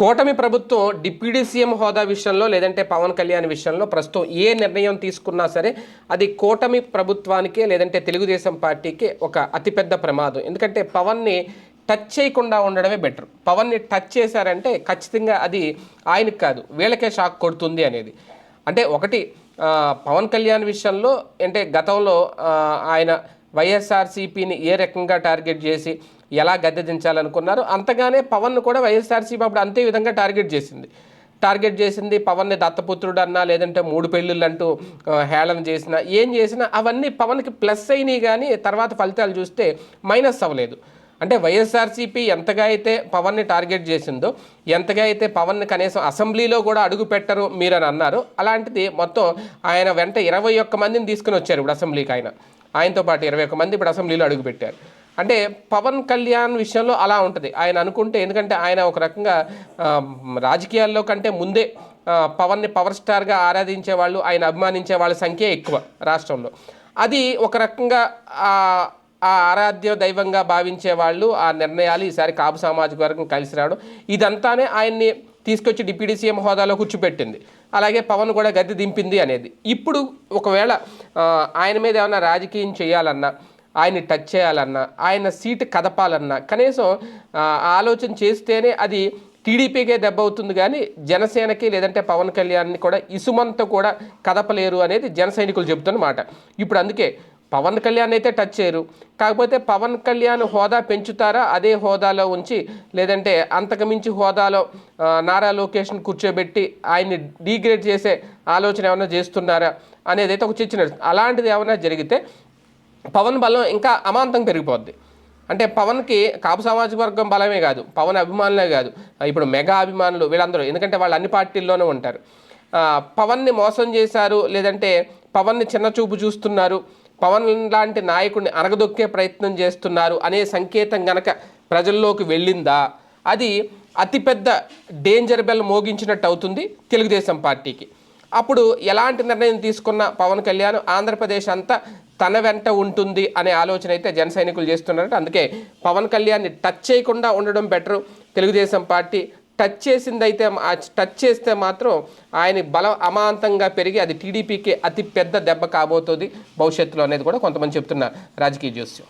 కూటమి ప్రభుత్వం deputy CM హోదా విషయంలో లేదంటే పవన్ కళ్యాణ్ విషయంలో ప్రస్తుతం ఏ నిర్ణయం తీసుకున్నా సరే అది కూటమి ప్రభుత్వానికే లేదంటే తెలుగుదేశం పార్టీకి ఒక అతిపెద్ద ప్రమాదం. ఎందుకంటే పవన్ని టచ్ చేయకుండా ఉండడమే బెటర్. పవన్ని టచ్ చేశారంటే ఖచ్చితంగా అది ఆయనకు కాదు వీళ్ళకే షాక్ కొడుతుంది అనేది. అంటే ఒకటి పవన్ కళ్యాణ్ విషయంలో అంటే గతంలో ఆయన వైఎస్ఆర్సీపీని ఏ రకంగా టార్గెట్ చేసి ఎలా గద్దె దించాలనుకున్నారో. అంతగానే పవన్ కూడా వైఎస్ఆర్సీపీ అప్పుడు అంతే విధంగా టార్గెట్ చేసింది. టార్గెట్ చేసింది పవన్ని దత్తపుత్రుడు అన్నా లేదంటే మూడు పెళ్ళిళ్ళు అంటూ హేళన చేసినా ఏం చేసినా అవన్నీ పవన్కి ప్లస్ అయినాయి కానీ తర్వాత ఫలితాలు చూస్తే మైనస్ అవ్వలేదు. అంటే వైఎస్ఆర్సీపీ ఎంతగా అయితే పవన్ని టార్గెట్ చేసిందో ఎంతగా అయితే పవన్ని కనీసం అసెంబ్లీలో కూడా అడుగు పెట్టరు మీరని అన్నారు. అలాంటిది మొత్తం ఆయన వెంట ఇరవై ఒక్క మందిని తీసుకుని వచ్చారు ఇప్పుడు అసెంబ్లీకి ఆయన. ఆయనతో పాటు ఇరవై ఒక్క మంది ఇప్పుడు అసెంబ్లీలో అడుగు పెట్టారు. అంటే పవన్ కళ్యాణ్ విషయంలో అలా ఉంటుంది. ఆయన అనుకుంటే ఎందుకంటే ఆయన ఒక రకంగా రాజకీయాల్లో కంటే ముందే పవన్ని పవర్ స్టార్గా ఆరాధించే వాళ్ళు ఆయన అభిమానించే వాళ్ళ సంఖ్య ఎక్కువ రాష్ట్రంలో. అది ఒక రకంగా ఆ ఆరాధ్య దైవంగా భావించే వాళ్ళు ఆ నిర్ణయాలు ఈసారి కాపు సామాజిక వర్గం కలిసి రావడం ఇదంతానే ఆయన్ని తీసుకొచ్చి డిప్యూటీ సీఎం హోదాలో కూర్చోపెట్టింది. అలాగే పవన్ కూడా గద్దె దింపింది అనేది. ఇప్పుడు ఒకవేళ ఆయన మీద ఏమైనా రాజకీయం చేయాలన్నా ఆయన్ని టచ్ చేయాలన్నా ఆయన సీటు కదపాలన్నా కనీసం ఆలోచన చేస్తేనే అది టీడీపీకే దెబ్బ అవుతుంది కానీ జనసేనకి లేదంటే పవన్ కళ్యాణ్ని కూడా ఇసుమంతా కూడా కదపలేరు అనేది జన సైనికులు చెబుతున్న మాట. ఇప్పుడు అందుకే పవన్ కళ్యాణ్ అయితే టచ్ చేయరు. కాకపోతే పవన్ కళ్యాణ్ హోదా పెంచుతారా? అదే హోదాలో ఉంచి లేదంటే అంతకుమించి హోదాలో నారా లోకేష్ని కూర్చోబెట్టి ఆయన్ని డీగ్రేడ్ చేసే ఆలోచన ఏమైనా చేస్తున్నారా? అనేది అయితే ఒక చర్చ అలాంటిది ఏమైనా జరిగితే పవన్ బలం ఇంకా అమాంతం పెరిగిపోద్ది. అంటే పవన్కి కాపు సామాజిక వర్గం బలమే కాదు పవన్ అభిమానులే కాదు ఇప్పుడు మెగా అభిమానులు వీళ్ళందరూ ఎందుకంటే వాళ్ళు అన్ని పార్టీల్లోనే ఉంటారు. పవన్ని మోసం చేశారు లేదంటే పవన్ని చిన్న చూపు చూస్తున్నారు పవన్ లాంటి నాయకుడిని అణగదొక్కే ప్రయత్నం చేస్తున్నారు అనే సంకేతం గనక ప్రజల్లోకి వెళ్ళిందా? అది అతిపెద్ద డేంజర్ బెల్ మోగించినట్టు అవుతుంది తెలుగుదేశం పార్టీకి. అప్పుడు ఎలాంటి నిర్ణయం తీసుకున్న పవన్ కళ్యాణ్? ఆంధ్రప్రదేశ్ అంతా తన వెంట ఉంటుంది అనే ఆలోచన అయితే జన సైనికులు చేస్తున్నారు. అందుకే పవన్ కళ్యాణ్ని టచ్ చేయకుండా ఉండడం బెటర్. తెలుగుదేశం పార్టీ టచ్ చేసిందైతే టచ్ చేస్తే మాత్రం ఆయన బలం అమాంతంగా పెరిగి అది టీడీపీకి అతి పెద్ద దెబ్బ కాబోతుంది. భవిష్యత్తులో అనేది కూడా కొంతమంది చెప్తున్నారు రాజకీయ జోస్యం